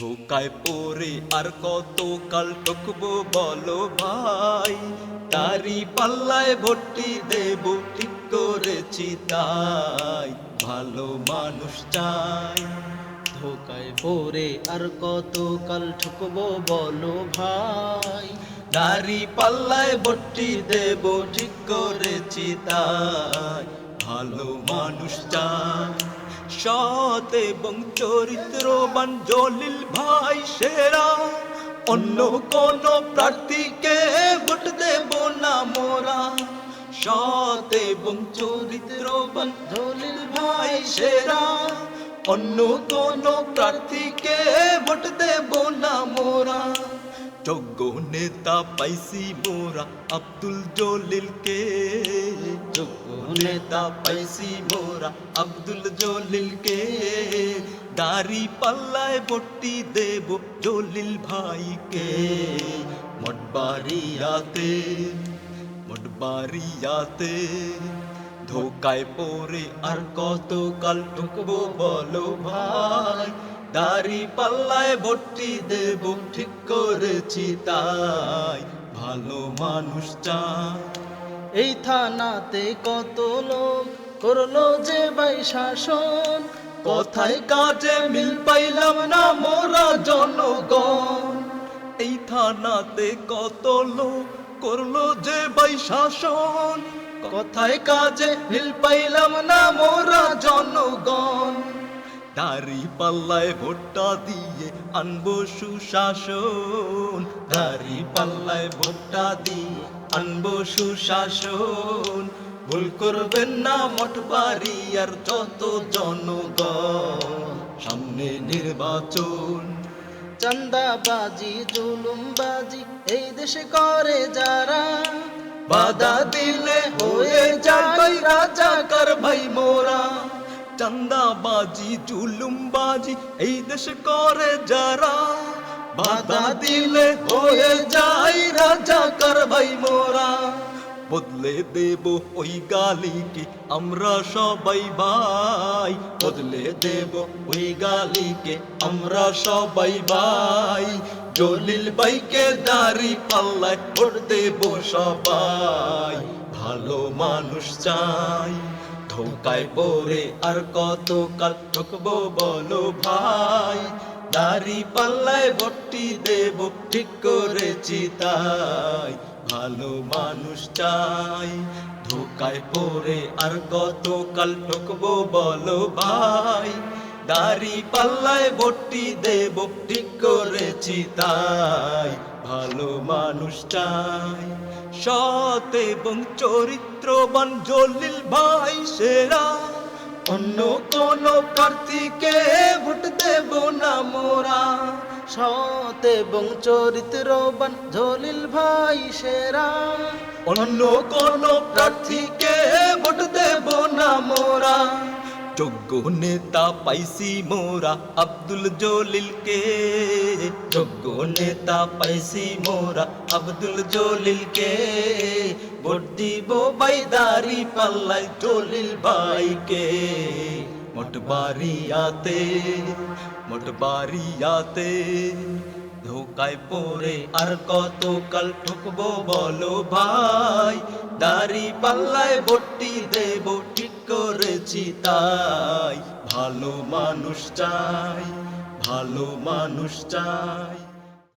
ধোকায় পরে আর কত কাল ঠকবো বলো ভাই? তারি পাল্লায় ভর্তি দেব, ঠিক করেছি তাই। ভালো মানুষ চাই। ধোকায় পরে আর কত কাল ঠকবো বলো ভাই? দাড়ি পাল্লায় ভর্তি দেব, ঠিক করেছি তাই। ভালো মানুষ চাই। সৎ এবং চরিত্রবান জলিল ভাই সেরা। অন্য কোন প্রার্থীকে ভোট দেব না মোরা। সৎ এবং চরিত্রবান জলিল ভাই সেরা। অন্য কোন প্রার্থীকে ভোট দেব না মোরা। যোগ্য নেতা পাইছি মোরা, আব্দুল জলিলকে। নেতা পাইছি মোরা আব্দুল জলিলকে। দাড়ি পাল্লায় বটি দেব জলিল ভাইকে। মঠবাড়িয়াতে মঠবাড়িয়াতে ধোকায় পরে আর কত কাল ঢুকবো বলো ভাই। দাড়ি পাল্লায় ভর্তি দেব, ঠিক করেছি তাই। ভালো মানুষ চাই। এই থানাতে কত লোক করল যে ভাই শাসন? কথায় কাজে মিল পাইলাম না মোরা জনগণ। এই থানাতে কত লোক করল যে ভাই শাসন? কথায় কাজে মিল পাইলাম না মোরা জনগণ। দাড়ি পাল্লায় ভোটটা দিয়ে আনব সুশাসন। পাল্লায় দিয়ে আনব সুশাসন। ভুল করবেন না আর যত জনগণ। সামনে নির্বাচন। চান্দাবাজি, জুলুমবাজি এই দেশে করে যারা। বাধা দিলে হয়ে যায় মোরা চান্দাবাজি, জুলুমবাজি, এই দেশ করে যারা। বাধা দিলে হয়ে যায় রাজাকার ভাই মোরা। বদলে দেব ওই গালিকে আমরা সবাই ভাই। বদলে দেব ওই গালিকে আমরা সবাই ভাই। জলিল বাইকে দাড়ি পাল্লায় ভোট দেব সবাই। ভালো মানুষ চাই। ধোকায় পরে আর কত কাল ঠকবো বলো ভাই? দাড়ি পাল্লায় ভর্তি দেব, ঠিক করেছি তাই। ভালো মানুষ চাই, ধোকায় পরে আর কত কাল ঠকবো বলো ভাই? দাড়ি পাল্লায় ভর্তি দেব, ঠিক করেছি তাই। ভালো মানুষ চাই, সৎ এবং চরিত্রবান জলিল ভাই। সেরা। অন্য কোন প্রার্থীকে ভোট দেব না মোরা। সৎ এবং চরিত্রবান জলিল ভাই সেরা। অন্য কোন প্রার্থীকে ভোট দেব না মোরা। যোগ্য নেতা পাইছি মোরা আব্দুল জলিলকে যোগ্য নেতা পাইছি মোরা আব্দুল জলিলকে ভোট দিব বাইদারি পাল্লাই জলিল ভাইকে। মোট বাড়িয়াতে মোট বাড়িয়াতে ধোকায় পরে আর কত কাল ঠকবো বলো ভাই। দাড়ি পাল্লায় ভর্তি দেব, ঠিক করেছি তাই। ভালো মানুষ চাই ভালো মানুষ চাই।